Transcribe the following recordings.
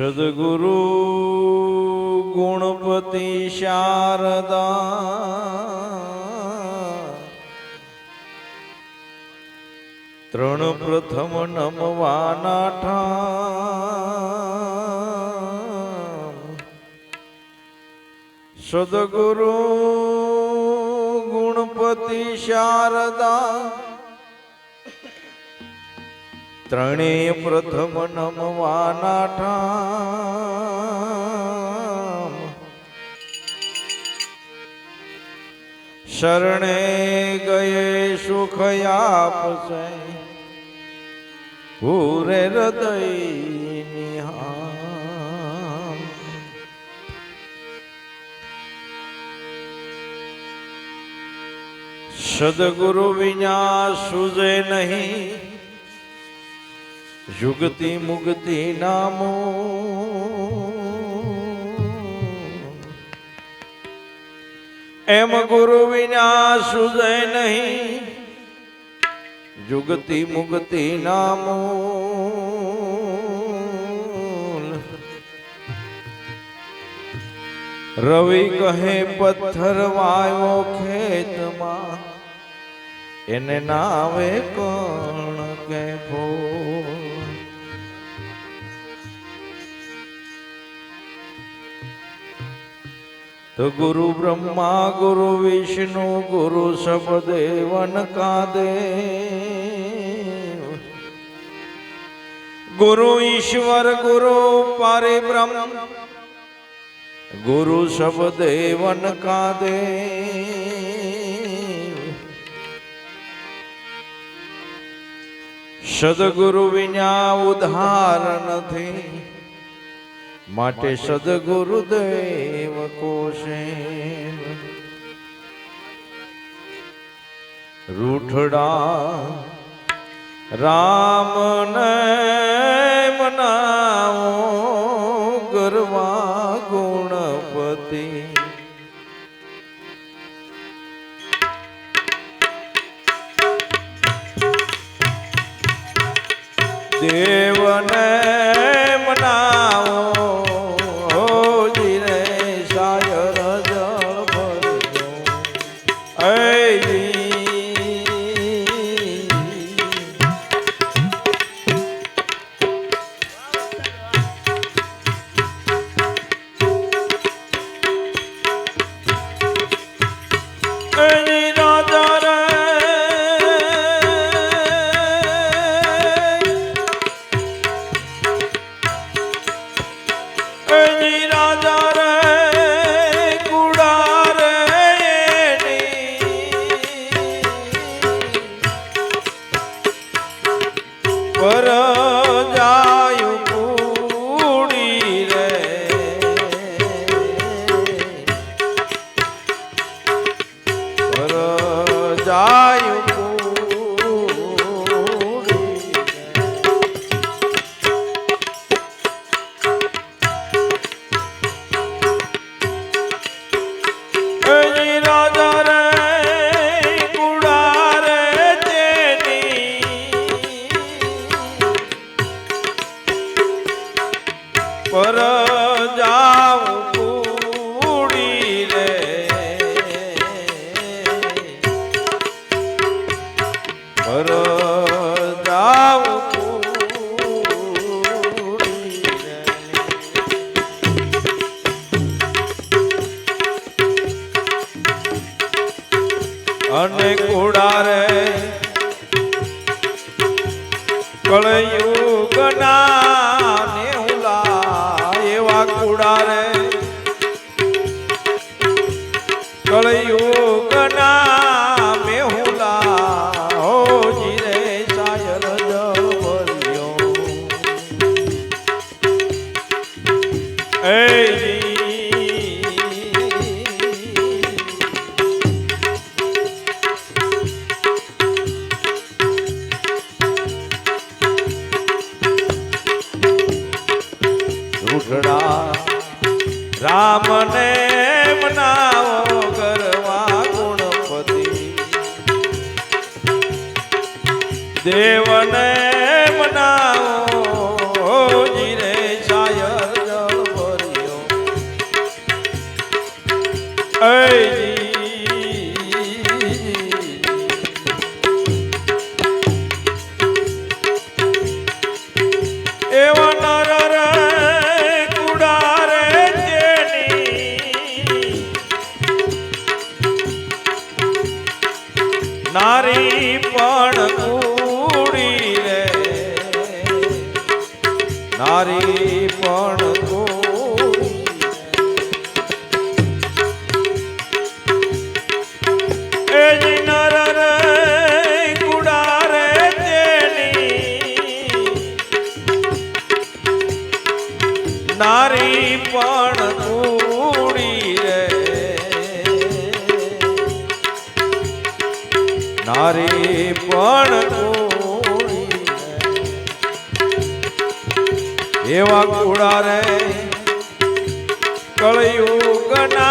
સદગુરુ ગુણપતિ શારદા ત્રણ પ્રથમ નમવાના ઠામ સદગુરુ ગુણપતિ શારદા ત્રણેય પ્રથમ નમવાના ઠામ શરણે ગયે સુખ આપશે. પૂરે હૃદય નિહામ સદગુરુ વિના સુજે નહીં. યુગતિ મુક્તિ નામો એમ ગુરુ વિના સુજય નહીં. જુગતિ મુગતિ નામો રવિ કહે, પથ્થર વાયો ખેતમાં, એને નાવે કોણ કે ફૂલ. ગુરુ બ્રહ્મા, ગુરુ વિષ્ણુ, ગુરુ સબદેવન કાદે ગુરુ ઈશ્વર, ગુરુ પરિબ્રહ્મ, ગુરુ સબદેવન કાદે સદગુરુ વિના ઉદ્ધાર નથી માટે સદગુરુ દેવ કોશે. રૂઠડા રામ ને મનાવો ગરવા ગુણપતિ. દેવને એની જાઉં અને કુડારે કળયુગના નેહુલા એવા કુડારે કળયુગના રૂઠડા રામને મનાવો કરવા ગુણપતિ. દેવને મનાવો જીરે શાયર જળ ભર્યો. નારી પણ કુડી રે. નારી પણ નારી પણ નારી પણ. એવા કુડા રે કળયુગના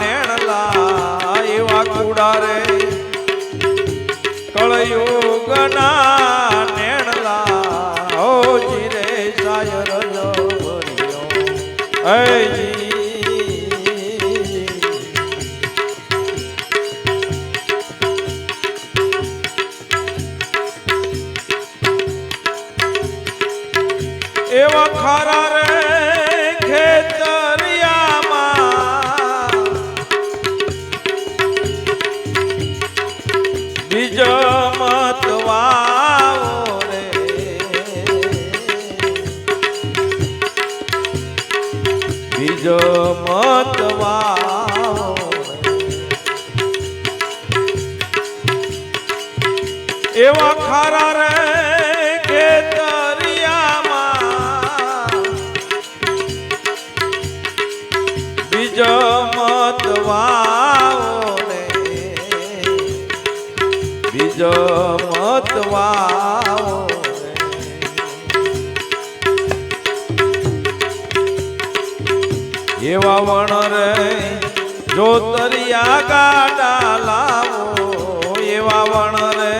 નેણલા એવા કુડા રે કળયુગના બીજ મત વાવો રે. બીજ મત એવા ખરા રે એવા વણ રે જોતરિયા ગાડા લાવો એવા વણ રે.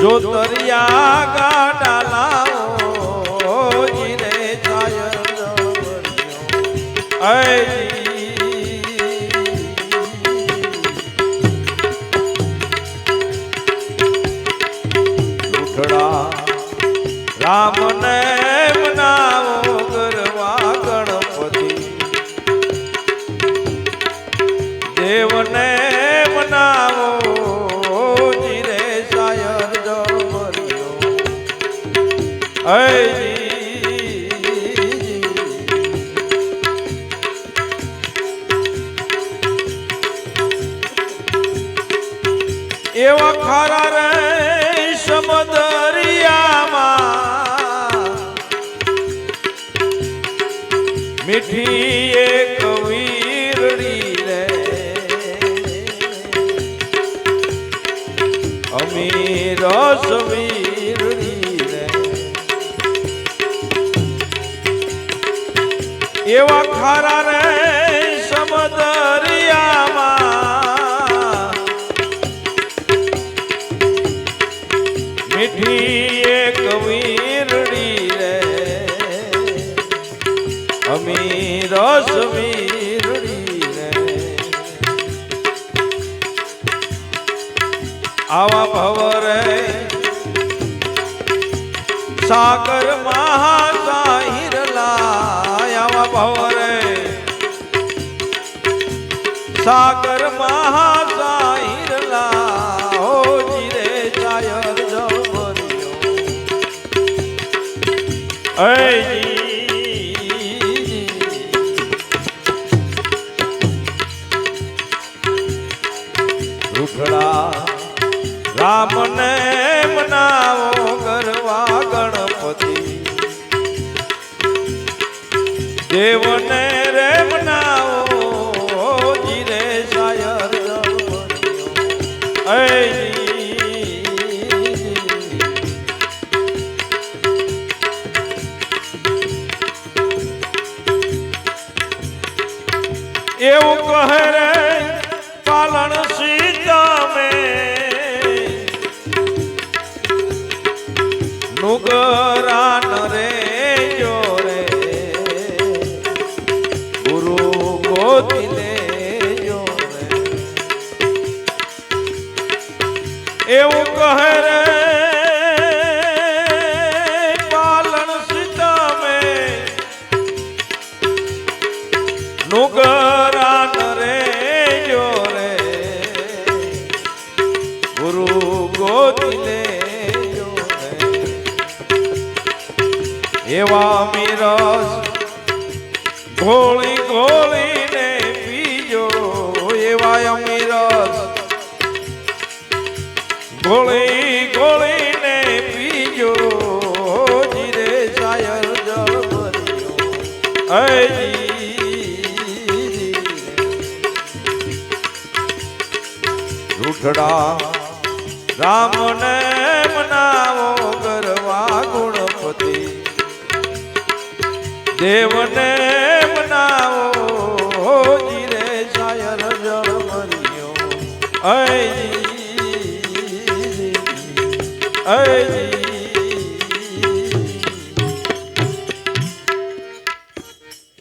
જોતરિયા ગાડા લાવો જીને જવરિયો એવા ખરા રે સમદરિયામાં મીઠી એક વીરડી રે. અમી રસ ખરા રે સમદરિયામાં મીઠી એક વીરડી રે. અમી રસ વીરડી રે. આવા ભવ રે સાગર સાગર રામને મનાવો ગરવા ગણપતિ દેવને એવું કહે રે પાલણ સીતા મે નુગર ગોળી ગોળીને પીજો જીરે સાયર જળ ભર્યો. રૂઠડા રામને મનાવો ગરવા ગુણપતિ. દેવને